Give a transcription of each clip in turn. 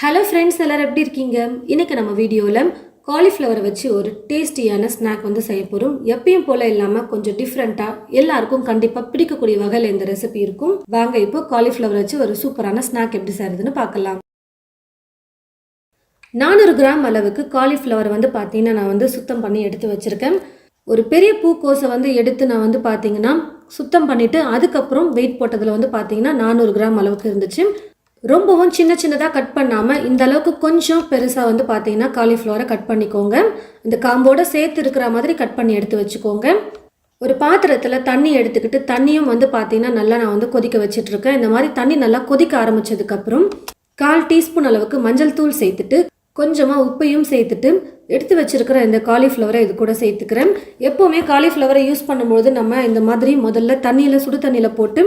Hello friends எல்லோரும் எப்படி இருக்கீங்க? இன்றைக்கி நம்ம வீடியோவில் காலிஃப்ளவரை வச்சு ஒரு டேஸ்டியான ஸ்நாக் வந்து செய்ய போகிறோம் எப்பயும் போல் இல்லாமல் கொஞ்சம் டிஃப்ரெண்ட்டாக எல்லாருக்கும் கண்டிப்பாக பிடிக்கக்கூடிய வகையில் இந்த ரெசிபி இருக்கும். வாங்க இப்போ காலிஃப்ளவர் வச்சு ஒரு சூப்பரான ஸ்நாக் எப்படி செய்கிறதுன்னு பார்க்கலாம். நானூறு கிராம் அளவுக்கு காலிஃப்ளவர் வந்து பார்த்தீங்கன்னா நான் வந்து சுத்தம் பண்ணி எடுத்து வச்சுருக்கேன். ஒரு பெரிய பூக்கோஸை வந்து எடுத்து நான் வந்து பார்த்தீங்கன்னா சுத்தம் பண்ணிவிட்டு அதுக்கப்புறம் வெயிட் போட்டதில் வந்து பார்த்தீங்கன்னா நானூறு கிராம் அளவுக்கு இருந்துச்சு. ரொம்பவும் சின்ன சின்னதாக கட் பண்ணாமல் இந்த அளவுக்கு கொஞ்சம் பெருசாக வந்து பார்த்தீங்கன்னா காலிஃப்ளவரை கட் பண்ணிக்கோங்க. இந்த காம்போட சேர்த்து இருக்கிற மாதிரி கட் பண்ணி எடுத்து வச்சுக்கோங்க. ஒரு பாத்திரத்தில் தண்ணி எடுத்துக்கிட்டு தண்ணியும் வந்து பார்த்தீங்கன்னா நல்லா நான் வந்து கொதிக்க வச்சிட்ருக்கேன். இந்த மாதிரி தண்ணி நல்லா கொதிக்க ஆரம்பிச்சதுக்கப்புறம் கால் டீஸ்பூன் அளவுக்கு மஞ்சள் தூள் சேர்த்துட்டு கொஞ்சமாக உப்பையும் சேர்த்துட்டு எடுத்து வச்சிருக்கிற இந்த காலிஃப்ளவரை இது கூட சேர்த்துக்கிறேன். எப்போவுமே காலிஃப்ளவரை யூஸ் பண்ணும்போது நம்ம இந்த மாதிரி முதல்ல தண்ணியில் சுடு தண்ணியில் போட்டு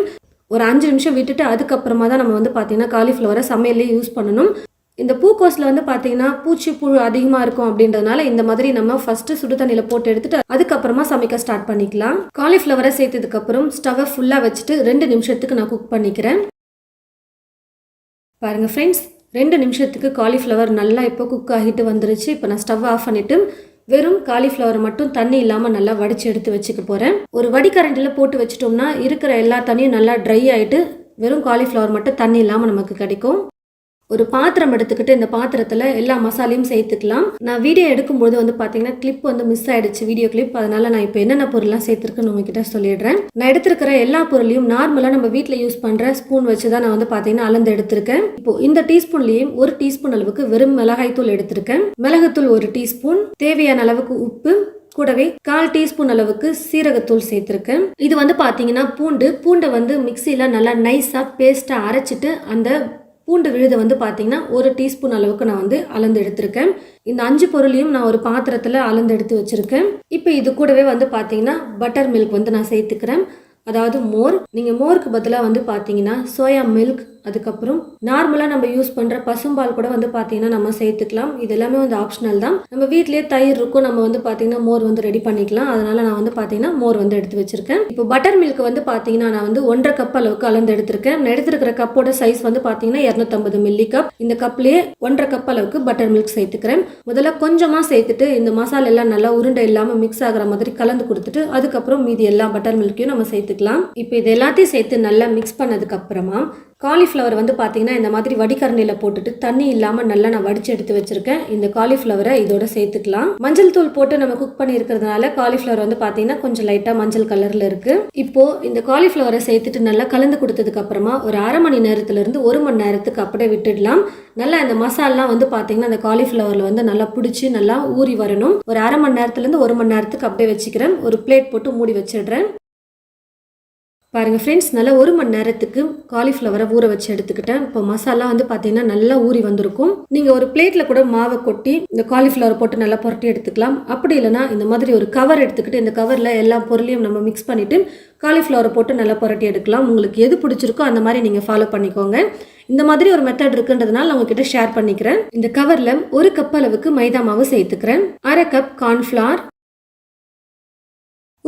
ஒரு அஞ்சு நிமிஷம் விட்டுட்டு அதுக்கப்புறமா தான் நம்ம வந்து பார்த்தீங்கன்னா காலிஃப்ளவரை சமையல்லே யூஸ் பண்ணணும். இந்த பூக்கோஸில் வந்து பார்த்தீங்கன்னா பூச்சி புழு அதிகமாக இருக்கும் அப்படின்றதுனால இந்த மாதிரி நம்ம ஃபஸ்ட்டு சுடு தண்ணியில் போட்டு எடுத்துட்டு அதுக்கப்புறமா சமைக்க ஸ்டார்ட் பண்ணிக்கலாம். காலிஃப்ளவரை சேர்த்ததுக்கப்புறம் ஸ்டவை ஃபுல்லாக வச்சுட்டு ரெண்டு நிமிஷத்துக்கு நான் குக் பண்ணிக்கிறேன். பாருங்கள் ஃப்ரெண்ட்ஸ் ரெண்டு நிமிஷத்துக்கு காலிஃப்ளவர் நல்லா இப்போ குக் ஆகிட்டு வந்துருச்சு. இப்போ நான் ஸ்டவ் ஆஃப் பண்ணிவிட்டு வெறும் காலிஃப்ளவர் மட்டும் தண்ணி இல்லாமல் நல்லா வடித்து எடுத்து வச்சுக்க போகிறேன் ஒரு வடிகரண்டியில் போட்டு வச்சிட்டோம்னா இருக்கிற எல்லா தண்ணியும் நல்லா ட்ரை ஆகிட்டு வெறும் காலிஃப்ளவர் மட்டும் தண்ணி இல்லாமல் நமக்கு கிடைக்கும். ஒரு பாத்திரம் எடுத்துக்கிட்டு இந்த பாத்திரத்தில் எல்லா மசாலையும் சேர்த்துக்கலாம். நான் வீடியோ எடுக்கும்போது வந்து பார்த்தீங்கன்னா கிளிப் வந்து மிஸ் ஆயிடுச்சு வீடியோ கிளிப் அதனால நான் இப்போ என்னென்ன பொருள்லாம் சேர்த்துருக்குன்னு உங்ககிட்ட சொல்லிடுறேன். நான் எடுத்திருக்கிற எல்லா பொருளையும் நார்மலாக நம்ம வீட்டில் யூஸ் பண்ணுற ஸ்பூன் வச்சு தான் நான் வந்து பார்த்தீங்கன்னா அளந்து எடுத்திருக்கேன். இப்போ இந்த டீஸ்பூன்லேயும் ஒரு டீஸ்பூன் அளவுக்கு வெறும் மிளகாய்த்தூள் எடுத்திருக்கேன். மிளகுத்தூள் ஒரு டீஸ்பூன் தேவையான அளவுக்கு உப்பு கூடவே கால் டீஸ்பூன் அளவுக்கு சீரகத்தூள் சேர்த்துருக்கேன். இது வந்து பார்த்தீங்கன்னா பூண்டு பூண்டை வந்து மிக்சியில் நல்லா நைஸாக பேஸ்ட்டாக அரைச்சிட்டு அந்த பூண்டு விழுதை வந்து பார்த்தீங்கன்னா ஒரு டீஸ்பூன் அளவுக்கு நான் வந்து அளந்து எடுத்திருக்கேன். இந்த அஞ்சு பொருளையும் நான் ஒரு பாத்திரத்தில் அளந்து எடுத்து வச்சுருக்கேன். இப்போ இது கூடவே வந்து பார்த்தீங்கன்னா பட்டர் மில்க் வந்து நான் சேர்த்துக்கிறேன். அதாவது மோர். நீங்கள் மோருக்கு பதிலாக வந்து பார்த்தீங்கன்னா சோயா மில்க் அதுக்கப்புறம் நார்மலாக நம்ம யூஸ் பண்ணுற பசும்பால் கூட வந்து பார்த்தீங்கன்னா நம்ம சேர்த்துக்கலாம். இது எல்லாமே வந்து ஆப்ஷனல் தான். நம்ம வீட்லேயே தயிர் இருக்கும் நம்ம வந்து பார்த்தீங்கன்னா மோர் வந்து ரெடி பண்ணிக்கலாம். அதனால நான் வந்து பார்த்தீங்கன்னா மோர் வந்து எடுத்து வச்சிருக்கேன். இப்போ பட்டர் மில்க் வந்து பார்த்தீங்கன்னா நான் வந்து ஒன்றரை கப் அளவுக்கு அளந்து எடுத்திருக்கேன். நான் எடுத்திருக்கிற கப்போட சைஸ் வந்து பார்த்தீங்கன்னா இரநூத்தம்பது மில்லி கப் இந்த கப்லேயே ஒன்றரை கப் அளவுக்கு பட்டர் மில்க் சேர்த்துக்கிறேன். முதல்ல கொஞ்சமாக சேர்த்துட்டு இந்த மசாலா எல்லாம் நல்லா உருண்டை இல்லாமல் மிக்ஸ் ஆகிற மாதிரி கலந்து கொடுத்துட்டு அதுக்கப்புறம் மீதி எல்லா பட்டர் மில்க்கையும் நம்ம சேர்த்துக்கலாம் இப்போ இது எல்லாத்தையும் சேர்த்து நல்லா மிக்ஸ் பண்ணதுக்கப்புறமா காலிஃப்ளவர் வந்து பார்த்தீங்கன்னா இந்த மாதிரி வடிகரண்டியில் போட்டுட்டு தண்ணி இல்லாமல் நல்லா நான் வடிச்சு எடுத்து வச்சிருக்கேன். இந்த காலிஃப்ளவரை இதோட சேர்த்துக்கலாம். மஞ்சள் தூள் போட்டு நம்ம குக் பண்ணி இருக்கிறதுனால காலிஃப்ளவர் வந்து பார்த்தீங்கன்னா கொஞ்சம் லைட்டாக மஞ்சள் கலரில் இருக்கு. இப்போது இந்த காலிஃப்ளவரை சேர்த்துட்டு நல்லா கலந்து கொடுத்ததுக்கு அப்புறமா ஒரு அரை மணி நேரத்துலேருந்து ஒரு மணி நேரத்துக்கு அப்படியே விட்டுடலாம். நல்லா இந்த மசாலாம் வந்து பார்த்தீங்கன்னா அந்த காலிஃப்ளவரில் வந்து நல்லா பிடிச்சி நல்லா ஊறி வரணும். ஒரு அரை மணி நேரத்துலேருந்து ஒரு மணி நேரத்துக்கு அப்படியே வச்சுக்கிறேன். ஒரு பிளேட் போட்டு மூடி வச்சிடுறேன். பாருங்கள் ஃப்ரெண்ட்ஸ் நல்லா ஒரு மணி நேரத்துக்கு காலிஃப்ளவரை ஊற வச்சு எடுத்துக்கிட்டேன். இப்போ மசாலா வந்து பார்த்தீங்கன்னா நல்லா ஊறி வந்திருக்கும். நீங்கள் ஒரு பிளேட்டில் கூட மாவை கொட்டி இந்த காலிஃப்ளவர் போட்டு நல்லா புரட்டி எடுத்துக்கலாம். அப்படி இல்லைனா இந்த மாதிரி ஒரு கவர் எடுத்துக்கிட்டு இந்த கவரில் எல்லா பொருளையும் நம்ம மிக்ஸ் பண்ணிவிட்டு காலிஃப்ளவரை போட்டு நல்லா புரட்டி எடுக்கலாம். உங்களுக்கு எது பிடிச்சிருக்கோ அந்த மாதிரி நீங்கள் ஃபாலோ பண்ணிக்கோங்க. இந்த மாதிரி ஒரு மெத்தட் இருக்குன்றதுனால நான் உங்ககிட்ட ஷேர் பண்ணிக்கிறேன். இந்த கவரில் ஒரு கப் அளவுக்கு மைதா மாவு சேர்த்துக்கிறேன். அரை கப் கார்ன்ஃப்ளார்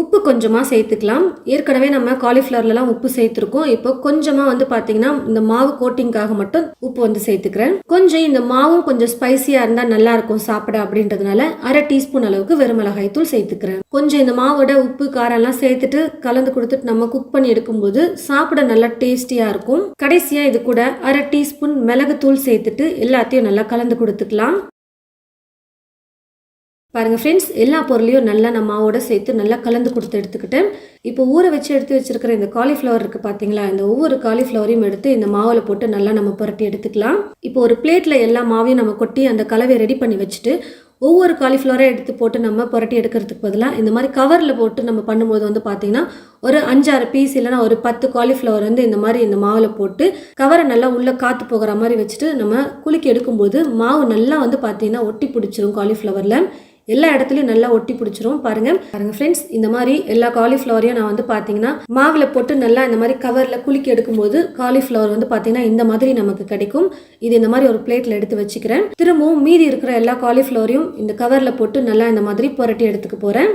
உப்பு கொஞ்சமாக சேர்த்துக்கலாம். ஏற்கனவே நம்ம காலிஃப்ளவர்லலாம் உப்பு சேர்த்துருக்கோம். இப்போ கொஞ்சமாக வந்து பார்த்தீங்கன்னா இந்த மாவு கோட்டிங்காக மட்டும் உப்பு வந்து சேர்த்துக்கிறேன். கொஞ்சம் இந்த மாவும் கொஞ்சம் ஸ்பைசியாக இருந்தால் நல்லா இருக்கும் சாப்பிட அப்படின்றதுனால அரை டீஸ்பூன் அளவுக்கு வெறுமிளகாய் தூள் சேர்த்துக்கிறேன். கொஞ்சம் இந்த மாவோட உப்பு காரம்லாம் சேர்த்துட்டு கலந்து கொடுத்துட்டு நம்ம குக் பண்ணி எடுக்கும்போது சாப்பிட நல்லா டேஸ்டியாக இருக்கும். கடைசியாக இது கூட அரை டீஸ்பூன் மிளகுத்தூள் சேர்த்துட்டு எல்லாத்தையும் நல்லா கலந்து கொடுத்துக்கலாம். பாருங்கள் ஃப்ரெண்ட்ஸ் எல்லா பொருளையும் நல்லா நான் மாவோட சேர்த்து நல்லா கலந்து கொடுத்து எடுத்துக்கிட்டேன். இப்போ ஊற வச்சு எடுத்து வச்சுருக்கிற இந்த காலிஃப்ளவர் இருக்குது பார்த்தீங்களா இந்த ஒவ்வொரு காலிஃப்ளவரையும் எடுத்து இந்த மாவில் போட்டு நல்லா நம்ம புரட்டி எடுத்துக்கலாம். இப்போ ஒரு பிளேட்டில் எல்லா மாவையும் நம்ம கொட்டி அந்த கலவையை ரெடி பண்ணி வச்சுட்டு ஒவ்வொரு காலிஃப்ளவரை எடுத்து போட்டு நம்ம புரட்டி எடுக்கிறதுக்கு பதிலாக இந்த மாதிரி கவரில் போட்டு நம்ம பண்ணும்போது வந்து பார்த்தீங்கன்னா ஒரு அஞ்சாறு பீஸ் இல்லைனா ஒரு பத்து காலிஃப்ளவர் வந்து இந்த மாதிரி இந்த மாவில் போட்டு கவரை நல்லா உள்ளே காற்று போகிற மாதிரி வச்சுட்டு நம்ம குலுக்கி எடுக்கும்போது மாவு நல்லா வந்து பார்த்தீங்கன்னா ஒட்டி பிடிச்சிரும் காலிஃப்ளவரில் எல்லா இடத்துலையும் நல்லா ஒட்டி பிடிச்சிரும். பாருங்க. பாருங்க ஃப்ரெண்ட்ஸ் இந்த மாதிரி எல்லா காலிஃப்ளவரையும் நான் வந்து பார்த்தீங்கன்னா மாவில் போட்டு நல்லா இந்த மாதிரி கவரில் குலுக்கி எடுக்கும்போது காலிஃப்ளவர் வந்து பார்த்தீங்கன்னா இந்த மாதிரி நமக்கு கிடைக்கும். இது இந்த மாதிரி ஒரு பிளேட்டில் எடுத்து வச்சுக்கிறேன். திரும்பவும் மீதி இருக்கிற எல்லா காலிஃப்ளவரையும் இந்த கவரில் போட்டு நல்லா இந்த மாதிரி புரட்டி எடுத்துக்க போகிறேன்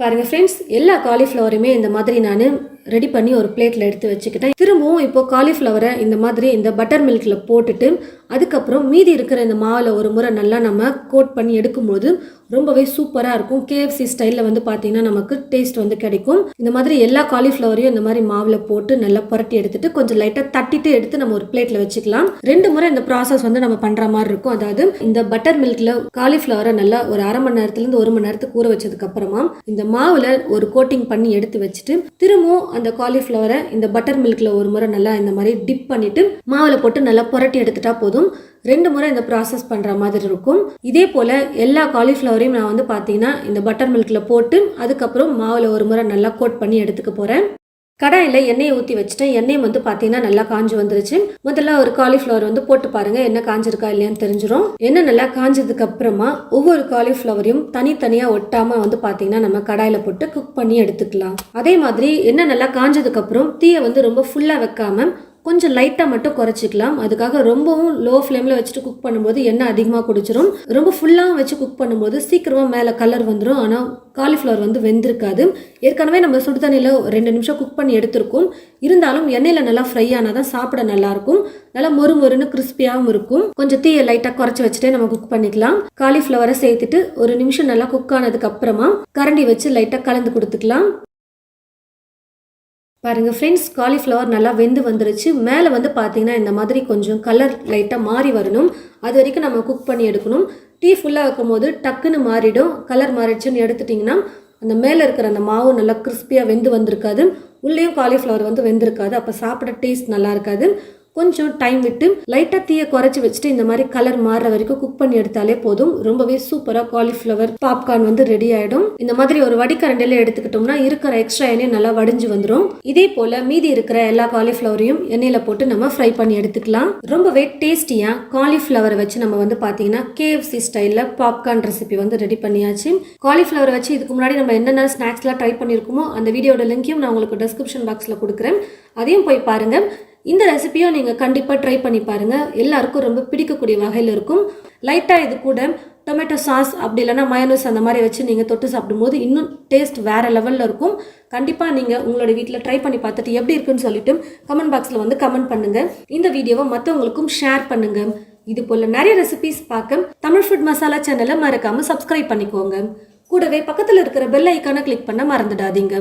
பாருங்கள் ஃப்ரெண்ட்ஸ் எல்லா காலிஃப்ளவருமே இந்த மாதிரி நான் ரெடி பண்ணி ஒரு பிளேட்டில் எடுத்து வச்சுக்கிட்டேன். திரும்பவும் இப்போ காலிஃப்ளவரை இந்த மாதிரி இந்த பட்டர் மில்கில் போட்டுட்டு அதுக்கப்புறம் மீதி இருக்கிற இந்த மாவில் ஒரு முறை நல்லா நம்ம கோட் பண்ணி எடுக்கும்போது ரொம்பவே சூப்பராக இருக்கும். கேஎஃப்சி ஸ்டைலில் வந்து பார்த்தீங்கன்னா நமக்கு டேஸ்ட் வந்து கிடைக்கும். இந்த மாதிரி எல்லா காலிஃப்ளவரையும் இந்த மாதிரி மாவில் போட்டு நல்லா புரட்டி எடுத்துட்டு கொஞ்சம் லைட்டாக தட்டிட்டு எடுத்து நம்ம ஒரு பிளேட்டில் வச்சுக்கலாம். ரெண்டு முறை இந்த ப்ராசஸ் வந்து நம்ம பண்ணுற மாதிரி இருக்கும். அதாவது இந்த பட்டர் மில்கில் காலிஃப்ளவரை நல்லா ஒரு அரை மணி நேரத்துலேருந்து ஒரு மணி நேரத்துக்கு ஊற வச்சதுக்கு அப்புறமா இந்த மாவில் ஒரு கோட்டிங் பண்ணி எடுத்து வச்சுட்டு திரும்பவும் அந்த காலிஃப்ளவரை இந்த பட்டர் மில்கில் ஒரு முறை நல்லா இந்த மாதிரி டிப் பண்ணிவிட்டு மாவில் போட்டு நல்லா புரட்டி எடுத்துட்டா போதும். ரெண்டு முறை இந்த ப்ராசஸ் பண்ணுற மாதிரி இருக்கும். இதே போல் எல்லா காலிஃப்ளவரையும் நான் வந்து பார்த்தீங்கன்னா இந்த பட்டர் மில்கில் போட்டு அதுக்கப்புறம் மாவில் ஒரு முறை நல்லா கோட் பண்ணி எடுத்துக்க போகிறேன் கடாயில் எண்ணெயை ஊற்றி வச்சுட்டேன். எண்ணெய் வந்து பார்த்தீங்கன்னா நல்லா காஞ்சு வந்துருச்சு. முதல்ல ஒரு காலிஃப்ளவர் வந்து போட்டு பாருங்க. என்ன காஞ்சிருக்கா இல்லையான்னு தெரிஞ்சிடும் எண்ணெய் நல்லா காஞ்சதுக்கு அப்புறமா ஒவ்வொரு காலிஃப்ளவரையும் தனித்தனியாக ஒட்டாமல் வந்து பார்த்தீங்கன்னா நம்ம கடாயில் போட்டு குக் பண்ணி எடுத்துக்கலாம். அதே மாதிரி எண்ணெய் நல்லா காஞ்சதுக்கு அப்புறம் தீயை வந்து ரொம்ப ஃபுல்லாக வைக்காம கொஞ்சம் லைட்டாக மட்டும் குறைச்சிக்கலாம். அதுக்காக ரொம்பவும் லோ ஃப்ளேமில் வச்சுட்டு குக் பண்ணும்போது எண்ணெய் அதிகமாக குடிச்சிரும். ரொம்ப ஃபுல்லாக வச்சு குக் பண்ணும்போது சீக்கிரமாக மேலே கலர் வந்துடும் ஆனால் காலிஃப்ளவர் வந்து வெந்திருக்காது. ஏற்கனவே நம்ம சுடு தண்ணியில் ரெண்டு நிமிஷம் குக் பண்ணி எடுத்திருக்கோம். இருந்தாலும் எண்ணெயில் நல்லா ஃப்ரை ஆனால் தான் சாப்பிட நல்லாயிருக்கும். நல்லா மொறு மொறுன்னு கிறிஸ்பியாகவும் இருக்கும். கொஞ்சம் தீயை லைட்டாக குறைச்சி வச்சுட்டே நம்ம குக் பண்ணிக்கலாம். காலிஃப்ளவரை சேர்த்துட்டு ஒரு நிமிஷம் நல்லா குக் ஆனதுக்கு அப்புறமா கரண்டி வச்சு லைட்டாக கலந்து கொடுத்துக்கலாம். பாருங்கள் ஃப்ரெண்ட்ஸ் காலிஃப்ளவர் நல்லா வெந்து வந்துருச்சு. மேலே வந்து பார்த்தீங்கன்னா இந்த மாதிரி கொஞ்சம் கலர் லைட்டாக மாறி வரணும். அது வரைக்கும் நம்ம குக் பண்ணி எடுக்கணும். டீ ஃபுல்லாக வைக்கும் போது டக்குன்னு மாறிடும். கலர் மாறிடுச்சுன்னு எடுத்துட்டிங்கன்னா அந்த மேலே இருக்கிற அந்த மாவு நல்லா கிறிஸ்பியாக வெந்து வந்திருக்காது. உள்ளேயும் காலிஃப்ளவர் வந்து வெந்திருக்காது. அப்போ சாப்பிட டேஸ்ட் நல்லா இருக்காது. கொஞ்சம் டைம் விட்டு லைட்டாக தீயை குறைச்சி வச்சுட்டு இந்த மாதிரி கலர் மாறுற வரைக்கும் குக் பண்ணி எடுத்தாலே போதும். ரொம்பவே சூப்பராக காலிஃப்ளவர் பாப்கார்ன் வந்து ரெடி ஆகிடும் இந்த மாதிரி ஒரு வடிகரண்டில எடுத்துக்கிட்டோம்னா இருக்கிற எக்ஸ்ட்ரா எண்ணெய் நல்லா வடிஞ்சு வந்துடும் இதே போல் மீதி இருக்கிற எல்லா காலிஃப்ளவரையும் எண்ணெயில் போட்டு நம்ம ஃப்ரை பண்ணி எடுத்துக்கலாம். ரொம்பவே டேஸ்டியாக காலிஃப்ளவரை வச்சு நம்ம வந்து பார்த்தீங்கன்னா கேஎஃப்சி ஸ்டைலில் பாப்கார்ன் ரெசிபி வந்து ரெடி பண்ணியாச்சு. காலிஃப்ளவரை வச்சு இதுக்கு முன்னாடி நம்ம என்னென்ன ஸ்நாக்ஸ்லாம் ட்ரை பண்ணியிருக்கோமோ அந்த வீடியோட லிங்க்கையும் நான் உங்களுக்கு டிஸ்கிரிப்ஷன் பாக்ஸில் கொடுக்குறேன். அதையும் போய் பாருங்கள் இந்த ரெசிபியும் நீங்கள் கண்டிப்பாக ட்ரை பண்ணி பாருங்கள் எல்லாருக்கும் ரொம்ப பிடிக்கக்கூடிய வகையில் இருக்கும். லைட்டாக இது கூட டொமேட்டோ சாஸ் அப்படி இல்லைன்னா மயனோஸ் அந்த மாதிரி வச்சு நீங்கள் தொட்டு சாப்பிடும்போது இன்னும் டேஸ்ட் வேறு லெவலில் இருக்கும். கண்டிப்பாக நீங்கள் உங்களோட வீட்டில் ட்ரை பண்ணி பார்த்துட்டு எப்படி இருக்குன்னு சொல்லிட்டு கமெண்ட் பாக்ஸில் வந்து கமெண்ட் பண்ணுங்கள் இந்த வீடியோவை மற்றவங்களுக்கும் ஷேர் பண்ணுங்கள் இது போல் நிறைய ரெசிபிஸ் பார்க்க தமிழ் ஃபுட் மசாலா சேனலை மறக்காமல் சப்ஸ்கிரைப் பண்ணிக்கோங்க. கூடவே பக்கத்தில் இருக்கிற பெல் ஐக்கானை கிளிக் பண்ண மறந்துடாதீங்க.